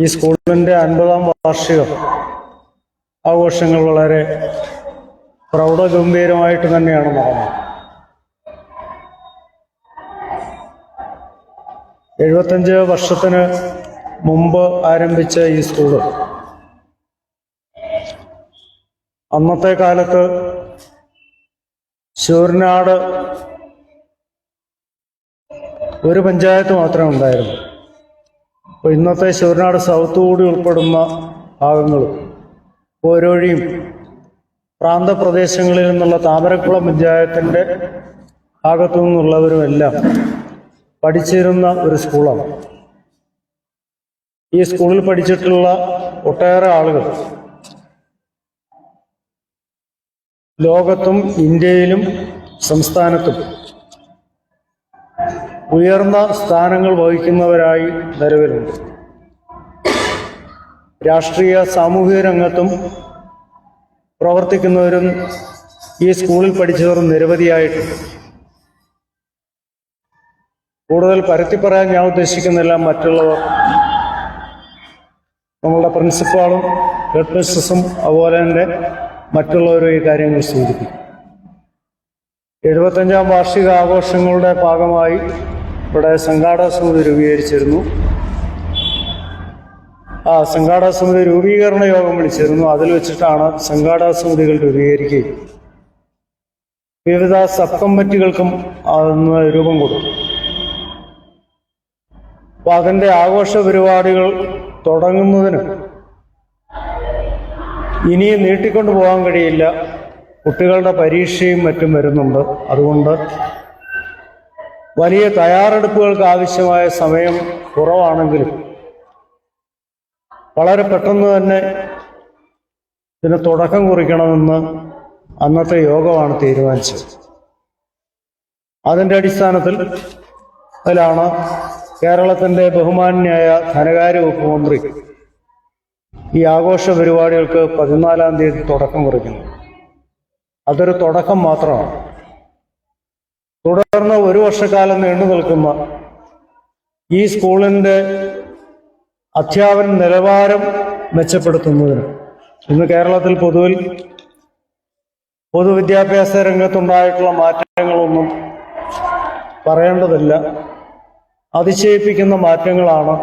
ഈ സ്കൂളിന്റെ അൻപതാം വാർഷികം ആഘോഷങ്ങൾ വളരെ പ്രൗഢഗംഭീരമായിട്ട് തന്നെയാണ് നടന്നത്. എഴുപത്തഞ്ച് വർഷത്തിന് മുമ്പ് ആരംഭിച്ച ഈ സ്കൂൾ അന്നത്തെ കാലത്ത് ശൂരനാട് ഒരു പഞ്ചായത്ത് മാത്രമേ ഉണ്ടായിരുന്നു അപ്പോൾ ഇന്നത്തെ ശിവനാട് സൗത്ത് കൂടി ഉൾപ്പെടുന്ന ഭാഗങ്ങളും ഓരോഴിയും പ്രാന്തപ്രദേശങ്ങളിൽ നിന്നുള്ള താമരക്കുളം പഞ്ചായത്തിന്റെ ഭാഗത്തു നിന്നുള്ളവരുമെല്ലാം പഠിച്ചിരുന്ന ഒരു സ്കൂളാണ്. ഈ സ്കൂളിൽ പഠിച്ചിട്ടുള്ള ഒട്ടേറെ ആളുകൾ ലോകത്തും ഇന്ത്യയിലും സംസ്ഥാനത്തും ഉയർന്ന സ്ഥാനങ്ങൾ വഹിക്കുന്നവരായി നിലവിലുണ്ട്. രാഷ്ട്രീയ സാമൂഹിക രംഗത്തും പ്രവർത്തിക്കുന്നവരും ഈ സ്കൂളിൽ പഠിച്ചവർ നിരവധിയായിട്ടുണ്ട്. കൂടുതൽ പരത്തി പറയാൻ ഞാൻ ഉദ്ദേശിക്കുന്നില്ല. മറ്റുള്ളവർ നമ്മളുടെ പ്രിൻസിപ്പാളും ഹെഡ് മിസ്റ്റസും അതുപോലെ തന്നെ മറ്റുള്ളവരും ഈ കാര്യങ്ങൾ സൂചിപ്പിക്കും. എഴുപത്തഞ്ചാം വാർഷിക ആഘോഷങ്ങളുടെ ഭാഗമായി ഇവിടെ സംഘാടക സമിതി രൂപീകരിച്ചിരുന്നു. ആ സംഘാടക സമിതി രൂപീകരണ യോഗം വിളിച്ചിരുന്നു. അതിൽ വെച്ചിട്ടാണ് സംഘാടക സമിതികൾ രൂപീകരിക്കുകയും വിവിധ സബ് കമ്മിറ്റികൾക്കും അന്ന് രൂപം കൊടുത്തു. അപ്പൊ അതിന്റെ ആഘോഷ പരിപാടികൾ തുടങ്ങുന്നതിന് ഇനിയും നീട്ടിക്കൊണ്ടു പോകാൻ കഴിയില്ല. കുട്ടികളുടെ പരീക്ഷയും മറ്റും വരുന്നുണ്ട്. അതുകൊണ്ട് വലിയ തയ്യാറെടുപ്പുകൾക്ക് ആവശ്യമായ സമയം കുറവാണെങ്കിലും വളരെ പെട്ടെന്ന് തന്നെ ഇതിന് തുടക്കം കുറിക്കണമെന്ന് അന്നത്തെ യോഗമാണ് തീരുമാനിച്ചത്. അതിന്റെ അടിസ്ഥാനത്തിൽ അതിലാണ് കേരളത്തിന്റെ ബഹുമാന്യായ ധനകാര്യ വകുപ്പ് മന്ത്രി ഈ ആഘോഷ പരിപാടികൾക്ക് പതിനാലാം തീയതി തുടക്കം കുറിക്കുന്നത്. അതൊരു തുടക്കം മാത്രമാണ്. തുടർന്ന് ഒരു വർഷക്കാലം നീണ്ടു നിൽക്കുന്ന ഈ സ്കൂളിന്റെ അധ്യാപന നിലവാരം മെച്ചപ്പെടുത്തുന്നതിന് ഇന്ന് കേരളത്തിൽ പൊതുവിൽ പൊതുവിദ്യാഭ്യാസ രംഗത്തുണ്ടായിട്ടുള്ള മാറ്റങ്ങളൊന്നും പറയേണ്ടതില്ല. അതിശയിപ്പിക്കുന്ന മാറ്റങ്ങളാണ്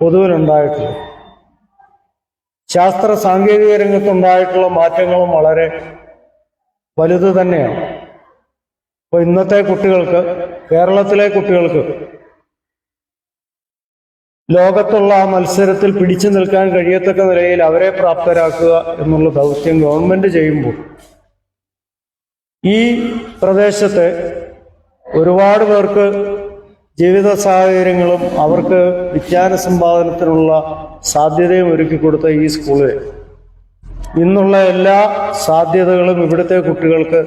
പൊതുവിലുണ്ടായിട്ടുള്ളത്. ശാസ്ത്ര സാങ്കേതിക രംഗത്തുണ്ടായിട്ടുള്ള മാറ്റങ്ങളും വളരെ വലുത് തന്നെയാണ്. അപ്പോൾ ഇന്നത്തെ കുട്ടികൾക്ക് കേരളത്തിലെ കുട്ടികൾക്ക് ലോകത്തുള്ള ആ മത്സരത്തിൽ പിടിച്ചു നിൽക്കാൻ കഴിയത്തക്ക നിലയിൽ അവരെ പ്രാപ്തരാക്കുക എന്നുള്ള ദൗത്യം ഗവൺമെന്റ് ചെയ്യുമ്പോൾ ഈ പ്രദേശത്തെ ഒരുപാട് പേർക്ക് ജീവിത സാഹചര്യങ്ങളും അവർക്ക് വിജ്ഞാന സമ്പാദനത്തിനുള്ള സാധ്യതയും ഒരുക്കി കൊടുത്ത ഈ സ്കൂളിൽ. ഇന്നുള്ള എല്ലാ സാധ്യതകളും ഇവിടുത്തെ കുട്ടികൾക്ക്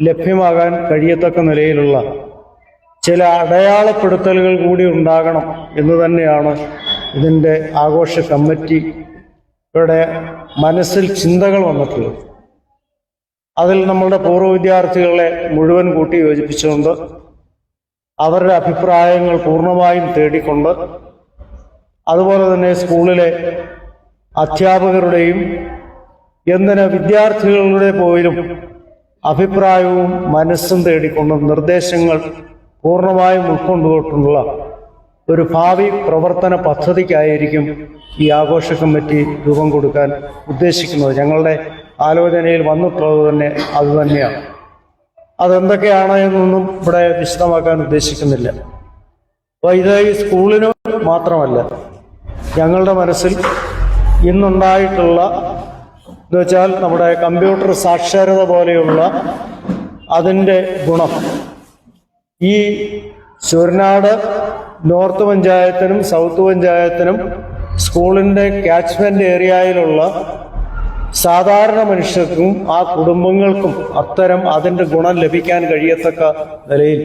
ലഭ്യമാകാൻ കഴിയത്തക്ക നിലയിലുള്ള ചില അടയാളപ്പെടുത്തലുകൾ കൂടി ഉണ്ടാകണം എന്ന് തന്നെയാണ് ഇതിന്റെ ആഘോഷ കമ്മിറ്റിയുടെ മനസ്സിൽ ചിന്തകൾ വന്നിട്ടുള്ളത്. അതിൽ നമ്മളുടെ പൂർവ വിദ്യാർത്ഥികളെ മുഴുവൻ കൂട്ടി യോജിപ്പിച്ചുകൊണ്ട് അവരുടെ അഭിപ്രായങ്ങൾ പൂർണമായും തേടിക്കൊണ്ട് അതുപോലെ തന്നെ സ്കൂളിലെ അധ്യാപകരുടെയും എന്തിന് വിദ്യാർത്ഥികളുടെ പോലും അഭിപ്രായവും മനസ്സും തേടിക്കൊണ്ട് നിർദ്ദേശങ്ങൾ പൂർണമായും ഉൾക്കൊണ്ടുകൊണ്ടുള്ള ഒരു ഭാവി പ്രവർത്തന പദ്ധതിക്കായിരിക്കും ഈ ആഘോഷ കമ്മിറ്റി രൂപം കൊടുക്കാൻ ഉദ്ദേശിക്കുന്നത്. ഞങ്ങളുടെ ആലോചനയിൽ വന്നിട്ടുള്ളത് തന്നെ അത് തന്നെയാണ്. അതെന്തൊക്കെയാണ് എന്നൊന്നും ഇവിടെ വിശദമാക്കാൻ ഉദ്ദേശിക്കുന്നില്ല. അപ്പോൾ ഇത് ഈ സ്കൂളിന് മാത്രമല്ല ഞങ്ങളുടെ മനസ്സിൽ ഇന്നുണ്ടായിട്ടുള്ള എന്ന് വെച്ചാൽ നമ്മുടെ കമ്പ്യൂട്ടർ സാക്ഷരത പോലെയുള്ള അതിന്റെ ഗുണം. ഈ ശൂരനാട് നോർത്ത് പഞ്ചായത്തിനും സൗത്ത് പഞ്ചായത്തിനും സ്കൂളിന്റെ ക്യാച്ച്മെന്റ് ഏരിയയിലുള്ള സാധാരണ മനുഷ്യർക്കും ആ കുടുംബങ്ങൾക്കും അത്തരം അതിന്റെ ഗുണം ലഭിക്കാൻ കഴിയത്തക്ക നിലയിൽ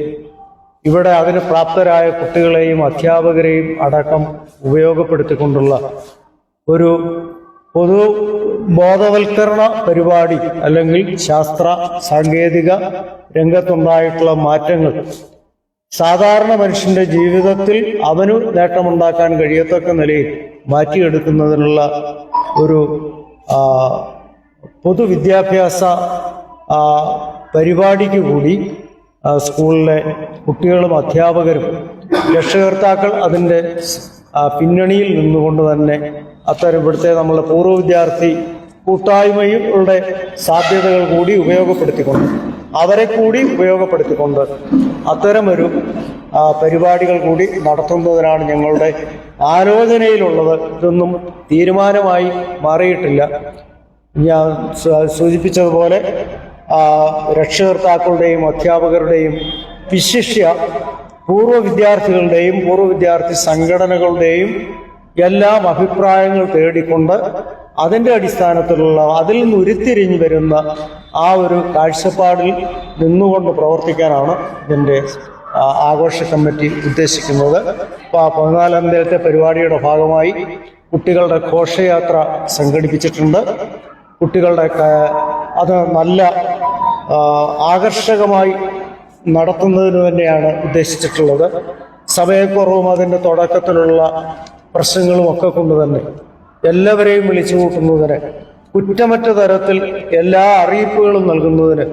ഇവിടെ അതിന് പ്രാപ്തരായ കുട്ടികളെയും അധ്യാപകരെയും അടക്കം ഉപയോഗപ്പെടുത്തിക്കൊണ്ടുള്ള ഒരു പൊതു ബോധവൽക്കരണ പരിപാടി അല്ലെങ്കിൽ ശാസ്ത്ര സാങ്കേതിക രംഗത്തുണ്ടായിട്ടുള്ള മാറ്റങ്ങൾ. സാധാരണ മനുഷ്യന്റെ ജീവിതത്തിൽ അവന് നേട്ടമുണ്ടാക്കാൻ കഴിയത്തക്ക നിലയിൽ മാറ്റിയെടുക്കുന്നതിനുള്ള ഒരു പൊതുവിദ്യാഭ്യാസ പരിപാടിക്ക് കൂടി സ്കൂളിലെ കുട്ടികളും അധ്യാപകരും രക്ഷകർത്താക്കൾ അതിന്റെ പിന്നണിയിൽ നിന്നുകൊണ്ട് തന്നെ അത്തരം ഇവിടുത്തെ നമ്മളെ പൂർവ വിദ്യാർത്ഥി കൂട്ടായ്മയുടെ സാധ്യതകൾ കൂടി ഉപയോഗപ്പെടുത്തിക്കൊണ്ട് അവരെ കൂടി ഉപയോഗപ്പെടുത്തിക്കൊണ്ട് അത്തരമൊരു പരിപാടികൾ കൂടി നടത്തുന്നതിനാണ് ഞങ്ങളുടെ ആലോചനയിലുള്ളത്. ഇതൊന്നും തീരുമാനമായി മാറിയിട്ടില്ല. ഞാൻ സൂചിപ്പിച്ചതുപോലെ രക്ഷകർത്താക്കളുടെയും അധ്യാപകരുടെയും വിശിഷ്യ പൂർവ വിദ്യാർത്ഥികളുടെയും പൂർവ വിദ്യാർത്ഥി സംഘടനകളുടെയും എല്ലാം അഭിപ്രായങ്ങൾ തേടിക്കൊണ്ട് അതിന്റെ അടിസ്ഥാനത്തിലുള്ള അതിൽ നിന്ന് ഉരുത്തിരിഞ്ഞു വരുന്ന ആ ഒരു കാഴ്ചപ്പാടിൽ നിന്നുകൊണ്ട് പ്രവർത്തിക്കാനാണ് ഇതിന്റെ ആഘോഷ കമ്മിറ്റി ഉദ്ദേശിക്കുന്നത്. അപ്പോൾ ആ പതിനാലാം തീയതിത്തെ പരിപാടിയുടെ ഭാഗമായി കുട്ടികളുടെ ഘോഷയാത്ര സംഘടിപ്പിച്ചിട്ടുണ്ട്. കുട്ടികളുടെ അത് നല്ല ആകർഷകമായി നടത്തുന്നതിന് തന്നെയാണ് ഉദ്ദേശിച്ചിട്ടുള്ളത്. സമയക്കുറവും അതിന്റെ തുടക്കത്തിലുള്ള പ്രശ്നങ്ങളും ഒക്കെ കൊണ്ട് തന്നെ എല്ലാവരെയും വിളിച്ചു കൂട്ടുന്നതിന് കുറ്റമറ്റ തരത്തിൽ എല്ലാ അറിയിപ്പുകളും നൽകുന്നതിന്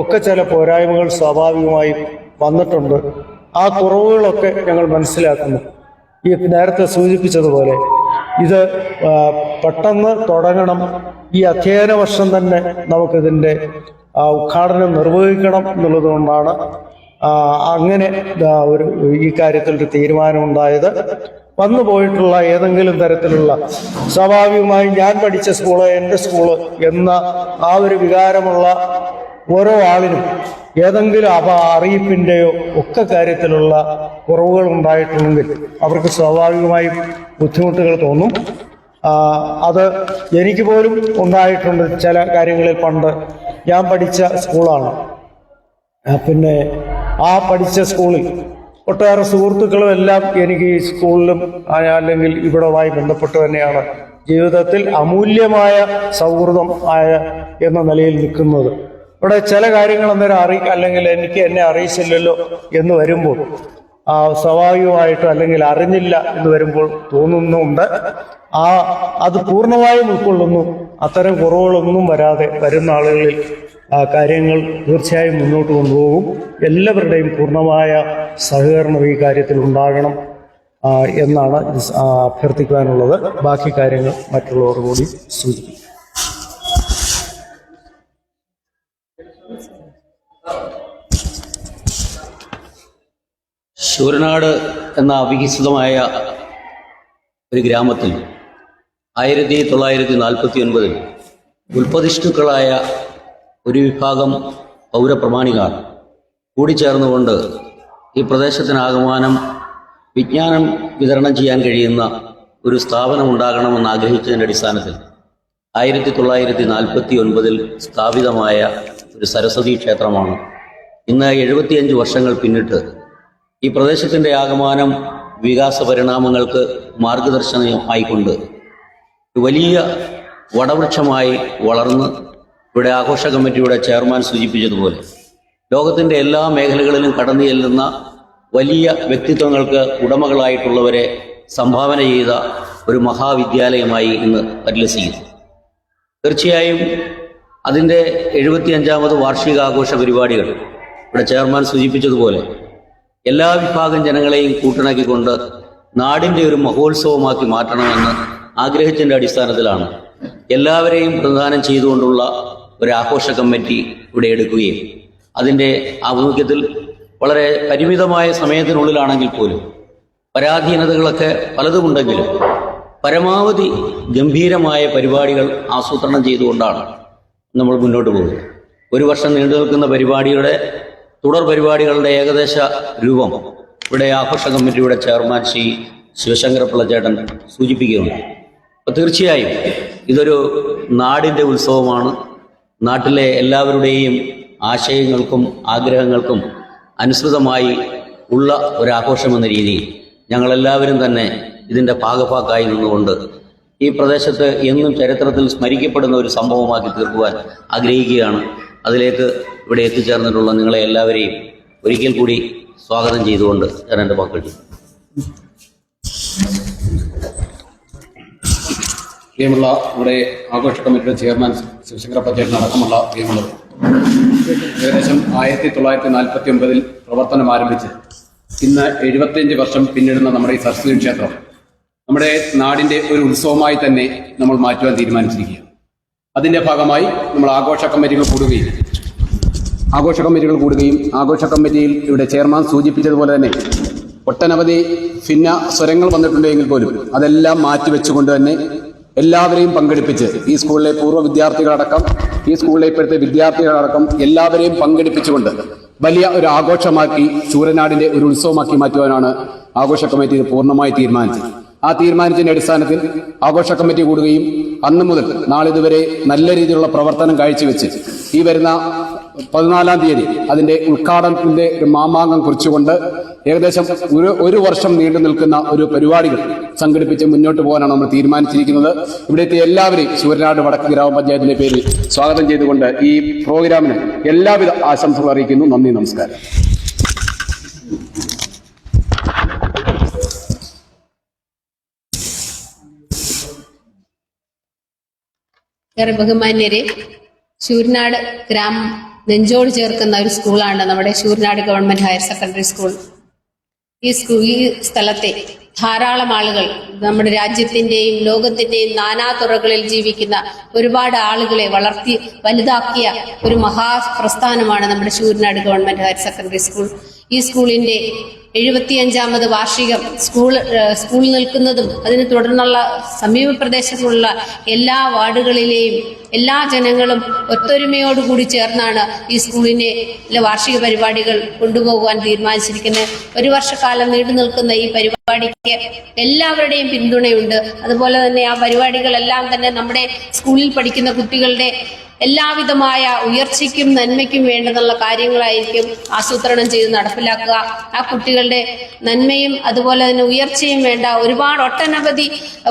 ഒക്കെ ചില പോരായ്മകൾ സ്വാഭാവികമായി വന്നിട്ടുണ്ട്. ആ കുറവുകളൊക്കെ ഞങ്ങൾ മനസ്സിലാക്കുന്നു. ഈ നേരത്തെ സൂചിപ്പിച്ചതുപോലെ ഇത് പെട്ടെന്ന് തുടങ്ങണം. ഈ അധ്യയന വർഷം തന്നെ നമുക്കിതിന്റെ ഉദ്ഘാടനം നിർവഹിക്കണം എന്നുള്ളതുകൊണ്ടാണ് അങ്ങനെ ഒരു ഈ കാര്യത്തിൽ ഒരു തീരുമാനമുണ്ടായത്. വന്നു പോയിട്ടുള്ള ഏതെങ്കിലും തരത്തിലുള്ള സ്വാഭാവികമായി ഞാൻ പഠിച്ച സ്കൂൾ എന്റെ സ്കൂൾ എന്ന ആ ഒരു വികാരമുള്ള ഓരോ ആളിനും ഏതെങ്കിലും അപ അറിയിപ്പിന്റെയോ ഒക്കെ കാര്യത്തിലുള്ള കുറവുകൾ ഉണ്ടായിട്ടുണ്ടെങ്കിൽ അവർക്ക് സ്വാഭാവികമായും ബുദ്ധിമുട്ടുകൾ തോന്നും. അത് എനിക്ക് പോലും ഉണ്ടായിട്ടുണ്ട് ചില കാര്യങ്ങളിൽ പണ്ട്. ഞാൻ പഠിച്ച സ്കൂളാണ്. പിന്നെ ആ പഠിച്ച സ്കൂളിൽ ഒട്ടേറെ സുഹൃത്തുക്കളും എല്ലാം എനിക്ക് ഈ സ്കൂളിലും അല്ലെങ്കിൽ ഇവിടുമായി ബന്ധപ്പെട്ട് തന്നെയാണ് ജീവിതത്തിൽ അമൂല്യമായ സൗഹൃദം ആയ എന്ന നിലയിൽ നിൽക്കുന്നത്. ഇവിടെ ചില കാര്യങ്ങൾ അന്നേരം അറി അല്ലെങ്കിൽ എനിക്ക് എന്നെ അറിയിച്ചില്ലല്ലോ എന്ന് വരുമ്പോൾ ആ സ്വാഭാവികമായിട്ട് അല്ലെങ്കിൽ അറിഞ്ഞില്ല എന്ന് വരുമ്പോൾ തോന്നുന്നുണ്ട്. ആ അത് പൂർണമായും ഉൾക്കൊള്ളുന്നു. അത്തരം കുറവുകളൊന്നും വരാതെ വരുന്ന ആളുകളിൽ ആ കാര്യങ്ങൾ തീർച്ചയായും മുന്നോട്ട് കൊണ്ടുപോകും. എല്ലാവരുടെയും പൂർണമായ സഹകരണം ഈ കാര്യത്തിൽ ഉണ്ടാകണം എന്നാണ് അഭ്യർത്ഥിക്കാനുള്ളത് ബാക്കി കാര്യങ്ങൾ മറ്റുള്ളവർ കൂടി സൂചിപ്പിക്കും ശൂരനാട് എന്ന അവികസിതമായ ഒരു ഗ്രാമത്തിൽ ആയിരത്തി തൊള്ളായിരത്തി നാൽപ്പത്തി ഒൻപതിൽ ഉൽപ്പതിഷ്ണുക്കളായ ഒരു വിഭാഗം പൗരപ്രമാണികാർ കൂടിച്ചേർന്നുകൊണ്ട് ഈ പ്രദേശത്തിനാകമാനം വിജ്ഞാനം വിതരണം ചെയ്യാൻ കഴിയുന്ന ഒരു സ്ഥാപനം ഉണ്ടാകണമെന്ന് ആഗ്രഹിച്ചതിന്റെ അടിസ്ഥാനത്തിൽ ആയിരത്തി തൊള്ളായിരത്തി നാൽപ്പത്തി ഒൻപതിൽ സ്ഥാപിതമായ ഒരു സരസ്വതി ക്ഷേത്രമാണ്. ഇന്ന് എഴുപത്തിയഞ്ച് വർഷങ്ങൾ പിന്നിട്ട് ഈ പ്രദേശത്തിന്റെ ആകമാനം വികാസ പരിണാമങ്ങൾക്ക് മാർഗദർശനമായിക്കൊണ്ട് വലിയ വടവൃക്ഷമായി വളർന്ന് ഇവിടെ ആഘോഷ കമ്മിറ്റിയുടെ ചെയർമാൻ സൂചിപ്പിച്ചതുപോലെ ലോകത്തിന്റെ എല്ലാ മേഖലകളിലും കടന്നു ചെല്ലുന്ന വലിയ വ്യക്തിത്വങ്ങൾക്ക് ഉടമകളായിട്ടുള്ളവരെ സംഭാവന ചെയ്ത ഒരു മഹാവിദ്യാലയമായി ഇന്ന് പരിലസിക്കുന്നു തീർച്ചയായും അതിന്റെ എഴുപത്തിയഞ്ചാമത് വാർഷികാഘോഷ പരിപാടികൾ ഇവിടെ ചെയർമാൻ സൂചിപ്പിച്ചതുപോലെ എല്ലാ വിഭാഗം ജനങ്ങളെയും കൂട്ടിണക്കിക്കൊണ്ട് നാടിന്റെ ഒരു മഹോത്സവമാക്കി മാറ്റണമെന്ന് ആഗ്രഹിച്ചതിന്റെ അടിസ്ഥാനത്തിലാണ് എല്ലാവരെയും പ്രദാനം ചെയ്തുകൊണ്ടുള്ള ഒരു ആഘോഷ കമ്മിറ്റി ഇവിടെ എടുക്കുകയും അതിന്റെ ആഭിമുഖ്യത്തിൽ വളരെ പരിമിതമായ സമയത്തിനുള്ളിലാണെങ്കിൽ പോലും പരാധീനതകളൊക്കെ പലതുമുണ്ടെങ്കിലും പരമാവധി ഗംഭീരമായ പരിപാടികൾ ആസൂത്രണം ചെയ്തുകൊണ്ടാണ് നമ്മൾ മുന്നോട്ട് പോകുന്നത്. ഒരു വർഷം നീണ്ടു നിൽക്കുന്ന പരിപാടിയുടെ തുടർ പരിപാടികളുടെ ഏകദേശ രൂപം ഇവിടെ ആഘോഷ കമ്മിറ്റിയുടെ ചെയർമാൻ ശ്രീ ശിവശങ്കരപ്പിള്ള പിള്ളച്ചേട്ടൻ സൂചിപ്പിക്കുകയുണ്ട് അപ്പോൾ തീർച്ചയായും ഇതൊരു നാടിന്റെ ഉത്സവമാണ്. നാട്ടിലെ എല്ലാവരുടെയും ആശയങ്ങൾക്കും ആഗ്രഹങ്ങൾക്കും അനുസൃതമായി ഉള്ള ഒരാഘോഷമെന്ന രീതിയിൽ ഞങ്ങളെല്ലാവരും തന്നെ ഇതിന്റെ ഭാഗഭാക്കായി നിന്നുകൊണ്ട് ഈ പ്രദേശത്ത് എന്നും ചരിത്രത്തിൽ സ്മരിക്കപ്പെടുന്ന ഒരു സംഭവമാക്കി തീർക്കുവാൻ ആഗ്രഹിക്കുകയാണ്. അതിലേക്ക് ഇവിടെ എത്തിച്ചേർന്നിട്ടുള്ള നിങ്ങളെ എല്ലാവരെയും ഒരിക്കൽ കൂടി സ്വാഗതം ചെയ്തുകൊണ്ട് ഞാൻ എന്റെ വാക്കുകൾ പ്രിയമുള്ള ഇവിടെ ആഘോഷ കമ്മിറ്റിയുടെ ചെയർമാൻ ശിവശങ്കര പച്ചേട്ടൻ അടക്കമുള്ള പ്രിയമുള്ളത് ഏകദേശം ആയിരത്തി തൊള്ളായിരത്തി നാൽപ്പത്തി ഒമ്പതിൽ പ്രവർത്തനം ആരംഭിച്ച് ഇന്ന് എഴുപത്തിയഞ്ച് വർഷം പിന്നിടുന്ന നമ്മുടെ ഈ സരസ്വതി ക്ഷേത്രം നമ്മുടെ നാടിന്റെ ഒരു ഉത്സവമായി തന്നെ നമ്മൾ മാറ്റുവാൻ തീരുമാനിച്ചിരിക്കുകയാണ്. അതിന്റെ ഭാഗമായി നമ്മൾ ആഘോഷ കമ്മിറ്റികൾ കൂടുകയും ആഘോഷ കമ്മിറ്റികൾ കൂടുകയും ആഘോഷ കമ്മിറ്റിയിൽ ഇവിടെ ചെയർമാൻ സൂചിപ്പിച്ചതുപോലെ തന്നെ ഒട്ടനവധി ഭിന്ന സ്വരങ്ങൾ വന്നിട്ടുണ്ടെങ്കിൽ പോലും അതെല്ലാം മാറ്റിവെച്ചുകൊണ്ട് തന്നെ എല്ലാവരെയും പങ്കെടുപ്പിച്ച് ഈ സ്കൂളിലെ പൂർവ വിദ്യാർത്ഥികളടക്കം ഈ സ്കൂളിലെ ഇപ്പോഴത്തെ വിദ്യാർത്ഥികളടക്കം എല്ലാവരെയും പങ്കെടുപ്പിച്ചുകൊണ്ട് വലിയ ഒരു ആഘോഷമാക്കി ചൂരനാടിന്റെ ഒരു ഉത്സവമാക്കി മാറ്റുവാനാണ് ആഘോഷ കമ്മിറ്റി പൂർണമായി തീരുമാനിച്ചത്. ആ തീരുമാനത്തിന്റെ അടിസ്ഥാനത്തിൽ ആഘോഷ കമ്മിറ്റി കൂടുകയും അന്നു മുതൽ നാളിതുവരെ നല്ല രീതിയിലുള്ള പ്രവർത്തനം കാഴ്ചവെച്ച് ഈ വരുന്ന പതിനാലാം തീയതി അതിന്റെ ഉദ്ഘാടനത്തിന്റെ ഒരു മാമാങ്കം കുറിച്ചുകൊണ്ട് ഏകദേശം ഒരു ഒരു വർഷം നീണ്ടു നിൽക്കുന്ന ഒരു പരിപാടികൾ സംഘടിപ്പിച്ച് മുന്നോട്ട് പോകാനാണ് നമ്മൾ തീരുമാനിച്ചിരിക്കുന്നത്. ഇവിടുത്തെ എല്ലാവരെയും സൂര്യനാട് വടക്ക് ഗ്രാമപഞ്ചായത്തിന്റെ പേരിൽ സ്വാഗതം ചെയ്തുകൊണ്ട് ഈ പ്രോഗ്രാമിന് എല്ലാവിധ ആശംസകൾ അറിയിക്കുന്നു. നന്ദി നമസ്കാരം. ബഹുമാന്യരെ ശൂരനാട് ഗ്രാമം നെഞ്ചോട് ചേർക്കുന്ന ഒരു സ്കൂളാണ് നമ്മുടെ Sooranad government higher secondary school. ഈ സ്കൂൾ ഈ സ്ഥലത്തെ ധാരാളം ആളുകൾ നമ്മുടെ രാജ്യത്തിന്റെയും ലോകത്തിന്റെയും നാനാ തുറകളിൽ ജീവിക്കുന്ന ഒരുപാട് ആളുകളെ വളർത്തി വലുതാക്കിയ ഒരു മഹാപ്രസ്ഥാനമാണ് നമ്മുടെ Sooranad government higher secondary school. ഈ സ്കൂളിന്റെ എഴുപത്തിയഞ്ചാമത് വാർഷികം സ്കൂൾ സ്കൂൾ നിൽക്കുന്നതും അതിനെ തുടർന്നുള്ള സമീപ പ്രദേശത്തുള്ള എല്ലാ വാർഡുകളിലെയും എല്ലാ ജനങ്ങളും ഒത്തൊരുമയോടുകൂടി ചേർന്നാണ് ഈ സ്കൂളിനെ വാർഷിക പരിപാടികൾ കൊണ്ടുപോകുവാൻ തീരുമാനിച്ചിരിക്കുന്നത്. ഒരു വർഷക്കാലം നീണ്ടു നിൽക്കുന്ന ഈ പരിപാടിക്ക് എല്ലാവരുടെയും പിന്തുണയുണ്ട്. അതുപോലെ തന്നെ ആ പരിപാടികളെല്ലാം തന്നെ നമ്മുടെ സ്കൂളിൽ പഠിക്കുന്ന കുട്ടികളുടെ എല്ലാവിധമായ ഉയർച്ചയ്ക്കും നന്മയ്ക്കും വേണ്ടതുള്ള കാര്യങ്ങളായിരിക്കും ആസൂത്രണം ചെയ്ത് നടപ്പിലാക്കുക. ആ കുട്ടികളുടെ നന്മയും അതുപോലെ തന്നെ ഉയർച്ചയും വേണ്ട ഒരുപാട് ഒട്ടനവധി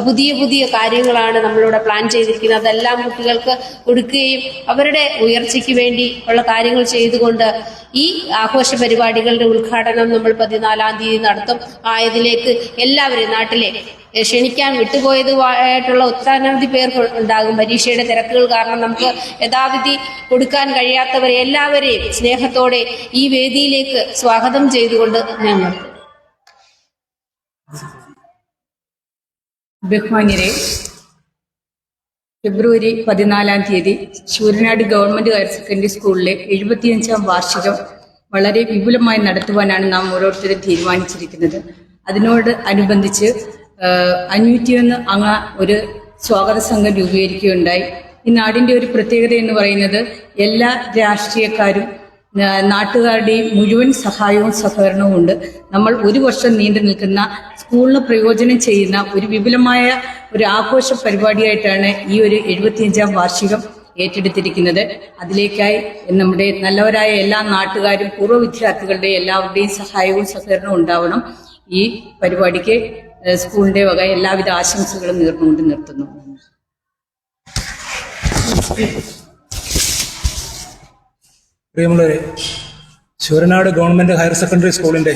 പുതിയ പുതിയ കാര്യങ്ങളാണ് നമ്മളിവിടെ പ്ലാൻ ചെയ്തിരിക്കുന്നത്. അതെല്ലാം കുട്ടികൾക്ക് കൊടുക്കുകയും അവരുടെ ഉയർച്ചയ്ക്ക് വേണ്ടി ഉള്ള കാര്യങ്ങൾ ചെയ്തുകൊണ്ട് ഈ ആഘോഷ പരിപാടികളുടെ ഉദ്ഘാടനം നമ്മൾ പതിനാലാം തീയതി നടത്തും. ആയതിലേക്ക് എല്ലാവരെയും നാട്ടിലെ ക്ഷണിക്കാൻ വിട്ടുപോയതുമായിട്ടുള്ള ഒട്ടനവധി പേർ ഉണ്ടാകും. പരീക്ഷയുടെ തിരക്കുകൾ കാരണം നമുക്ക് യഥാവിധി കൊടുക്കാൻ കഴിയാത്തവരെ എല്ലാവരെയും സ്നേഹത്തോടെ ഈ വേദിയിലേക്ക് സ്വാഗതം ചെയ്തുകൊണ്ട് ഞങ്ങൾ ബഹുമാന്യരെ ഫെബ്രുവരി പതിനാലാം തീയതി ശൂരനാട് ഗവൺമെന്റ് ഹയർ സെക്കൻഡറി സ്കൂളിലെ എഴുപത്തിയഞ്ചാം വാർഷികം വളരെ വിപുലമായി നടത്തുവാനാണ് നാം ഓരോരുത്തരും തീരുമാനിച്ചിരിക്കുന്നത്. അതിനോട് അനുബന്ധിച്ച് അഞ്ഞൂറ്റിയൊന്ന് അംഗ ഒരു സ്വാഗത സംഘം രൂപീകരിക്കുകയുണ്ടായി. ഈ നാടിന്റെ ഒരു പ്രത്യേകത എന്ന് പറയുന്നത് എല്ലാ രാഷ്ട്രീയക്കാരും നാട്ടുകാരുടെയും മുഴുവൻ സഹായവും സഹകരണവും ഉണ്ട്. നമ്മൾ ഒരു വർഷം നീണ്ടു നിൽക്കുന്ന സ്കൂളിന് പ്രയോജനം ചെയ്യുന്ന ഒരു വിപുലമായ ഒരു ആഘോഷ പരിപാടിയായിട്ടാണ് ഈ ഒരു എഴുപത്തിയഞ്ചാം വാർഷികം ഏറ്റെടുത്തിരിക്കുന്നത്. അതിലേക്കായി നമ്മുടെ നല്ലവരായ എല്ലാ നാട്ടുകാരും പൂർവ വിദ്യാർത്ഥികളുടെ എല്ലാവരുടെയും സഹായവും സഹകരണവും ഉണ്ടാവണം. ഈ പരിപാടിക്ക് സ്കൂളിന്റെ വക എല്ലാവിധ ആശംസകളും നേർന്നുകൊണ്ട് നിർത്തുന്നു. പ്രിയമുള്ളവരെ ശൂരനാട് ഗവൺമെന്റ് ഹയർ സെക്കൻഡറി സ്കൂളിന്റെ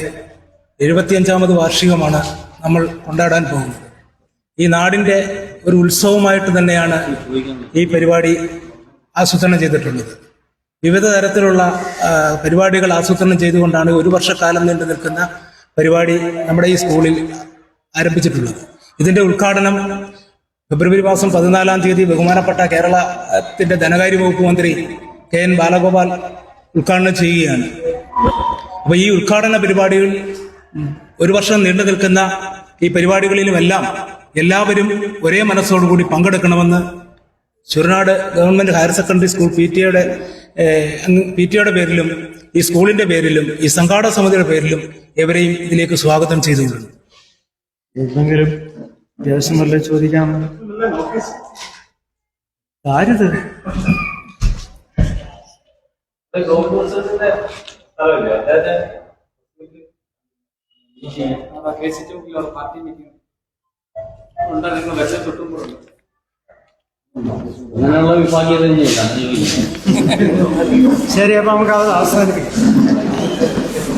എഴുപത്തിയഞ്ചാമത് വാർഷികമാണ് നമ്മൾ കൊണ്ടാടാൻ പോകുന്നത്. ഈ നാടിന്റെ ഒരു ഉത്സവമായിട്ട് തന്നെയാണ് ഈ പരിപാടി ആസൂത്രണം ചെയ്തിട്ടുള്ളത്. വിവിധ തരത്തിലുള്ള പരിപാടികൾ ആസൂത്രണം ചെയ്തുകൊണ്ടാണ് ഒരു വർഷക്കാലം നീണ്ടു നിൽക്കുന്ന പരിപാടി നമ്മുടെ ഈ സ്കൂളിൽ ആരംഭിച്ചിട്ടുള്ളത്. ഇതിന്റെ ഉദ്ഘാടനം ഫെബ്രുവരി മാസം പതിനാലാം തീയതി ബഹുമാനപ്പെട്ട കേരളത്തിന്റെ ധനകാര്യ വകുപ്പ് മന്ത്രി കെ എൻ ബാലഗോപാൽ ഉദ്ഘാടനം ചെയ്യുകയാണ്. അപ്പൊ ഈ ഉദ്ഘാടന പരിപാടികൾ ഒരു വർഷം നീണ്ടു നിൽക്കുന്ന ഈ പരിപാടികളിലുമെല്ലാം എല്ലാവരും ഒരേ മനസ്സോടുകൂടി പങ്കെടുക്കണമെന്ന് Sooranad government higher secondary school P T എയുടെ പി ടി എയുടെ പേരിലും ഈ സ്കൂളിന്റെ പേരിലും ഈ സംഘാടക സമിതിയുടെ പേരിലും എവരെയും ഇതിലേക്ക് സ്വാഗതം എന്തെങ്കിലും അത്യാവശ്യം വല്ല ചോദിക്കാം. ആരിത്? അങ്ങനെയുള്ള വിഭാഗീയത ചെയ്യില്ല ശരി അപ്പൊ നമുക്ക് അത് അവസാനിപ്പിക്കാം.